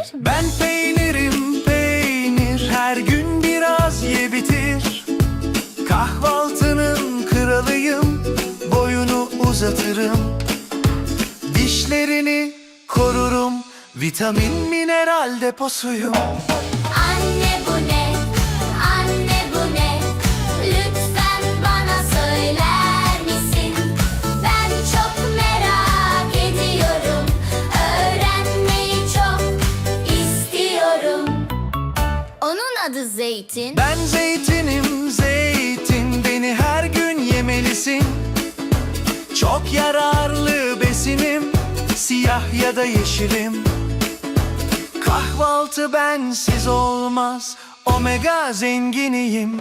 peynir. Ben peynirim peynir. Her gün biraz ye bitir. Kahvaltının kralıyım. Boyunu uzatırım. Dişlerini korurum. Vitamin mineral deposuyum Zeytin. Ben zeytinim zeytin Beni her gün yemelisin. Çok yararlı besinim Siyah ya da yeşilim. Kahvaltı bensiz olmaz Omega zenginiyim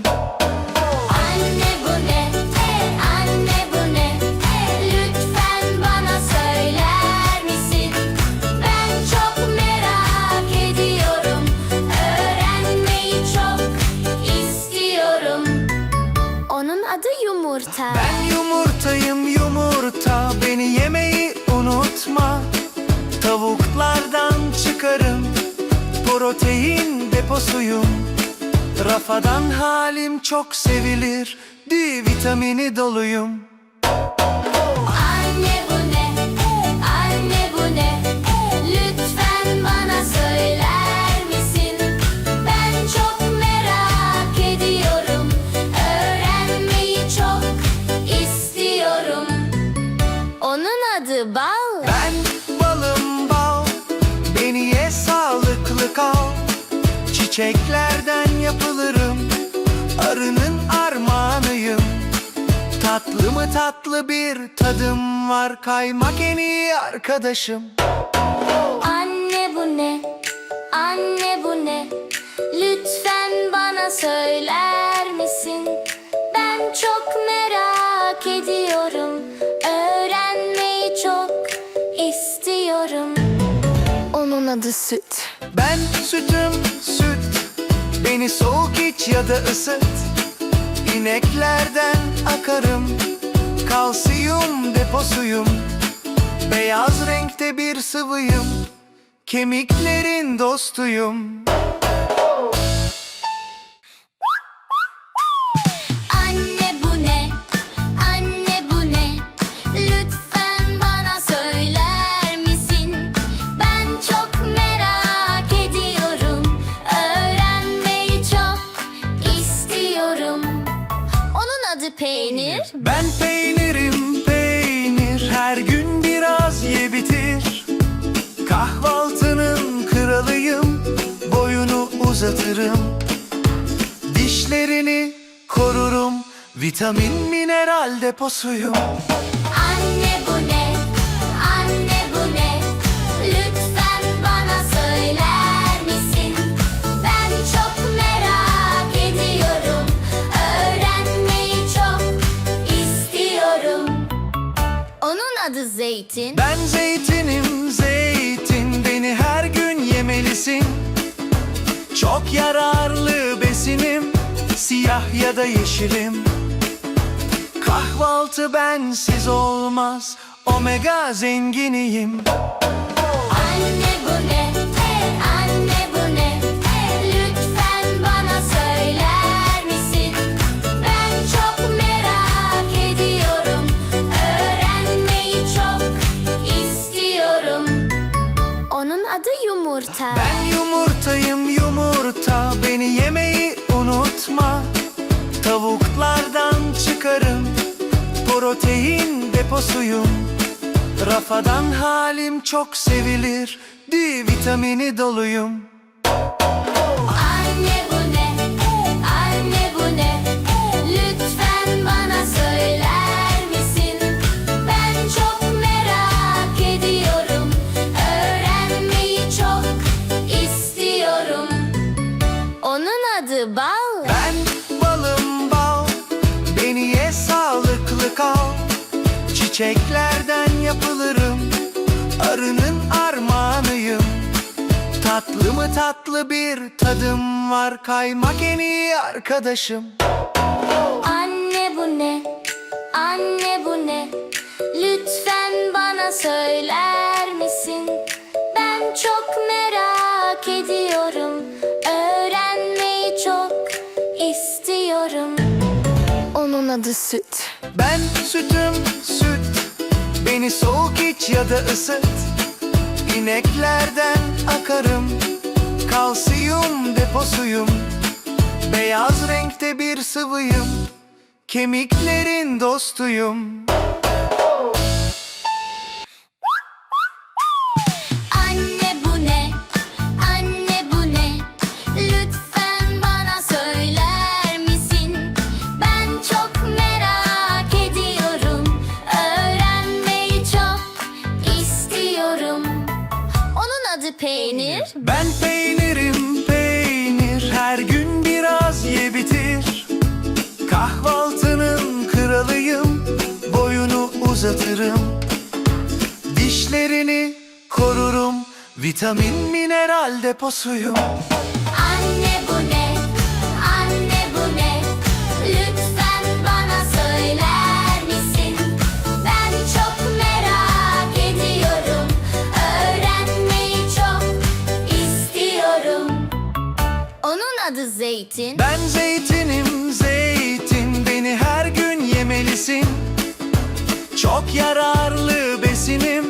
Protein deposuyum. Rafadan halim çok sevilir D vitamini doluyum Çiçeklerden yapılırım Arının armağanıyım Tatlı mı tatlı bir tadım var Kaymak en iyi arkadaşım Anne bu ne? Anne bu ne? Lütfen bana söyler misin? Ben çok merak ediyorum. Öğrenmeyi çok istiyorum. Onun adı süt. Ben sütüm süt Beni soğuk iç ya da ısıt. İneklerden akarım. Kalsiyum deposuyum. Beyaz renkte bir sıvıyım. Kemiklerin dostuyum Ben peynirim peynir Her gün biraz ye bitir. Kahvaltının kralıyım Boyunu uzatırım. Dişlerini korurum Vitamin mineral deposuyum adı Zeytin. Ben zeytinim zeytin Beni her gün yemelisin. Çok yararlı besinim Siyah ya da yeşilim. Kahvaltı bensiz olmaz Omega zenginiyim adı yumurta. Ben yumurtayım yumurta. Beni yemeyi unutma. Tavuklardan çıkarım. Protein deposuyum. Rafadan halim çok sevilir. D vitamini doluyum Bal. Ben balım bal Beni ye sağlıklı kal Çiçeklerden yapılırım Arının armağanıyım Tatlı mı tatlı bir tadım var Kaymak en iyi arkadaşım Anne bu ne? Anne bu ne? Lütfen bana söyler Onun adı süt. Ben sütüm süt. Beni soğuk iç ya da ısıt. İneklerden akarım. Kalsiyum deposuyum. Beyaz renkte bir sıvıyım. Kemiklerin dostuyum uzatırım Dişlerini korurum Vitamin mineral deposuyum Anne bu ne? Anne bu ne? Lütfen bana söyler misin? Ben çok merak ediyorum. Öğrenmeyi çok istiyorum. Onun adı Zeytin. Ben zeytinim Yararlı besinim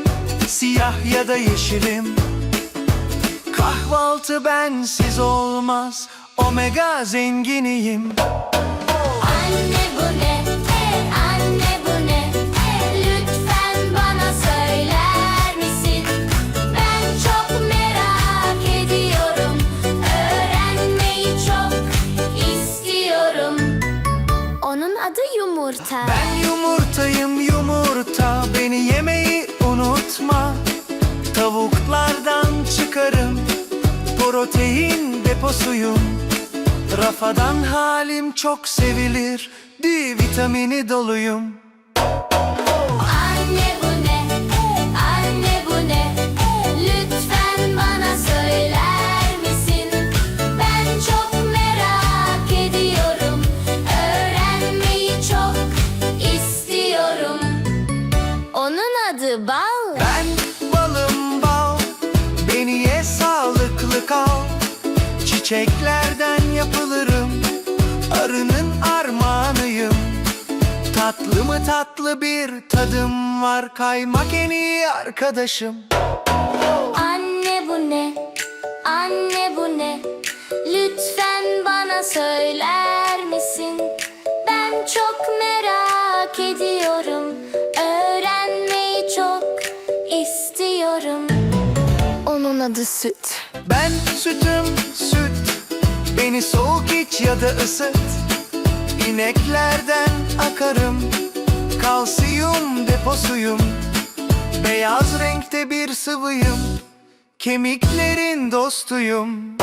Siyah ya da yeşilim. Kahvaltı bensiz olmaz Omega zenginiyim Protein deposuyum. Rafadan halim çok sevilir D vitamini doluyum Çiçeklerden yapılırım Arının armağanıyım Tatlı mı tatlı bir tadım var Kaymak en iyi arkadaşım Anne bu ne? Anne bu ne? Lütfen bana söyler misin? Ben çok merak ediyorum. Öğrenmeyi çok istiyorum. Onun adı süt. Ben sütüm süt. Beni soğuk iç ya da ısıt. İneklerden akarım. Kalsiyum deposuyum. Beyaz renkte bir sıvıyım. Kemiklerin dostuyum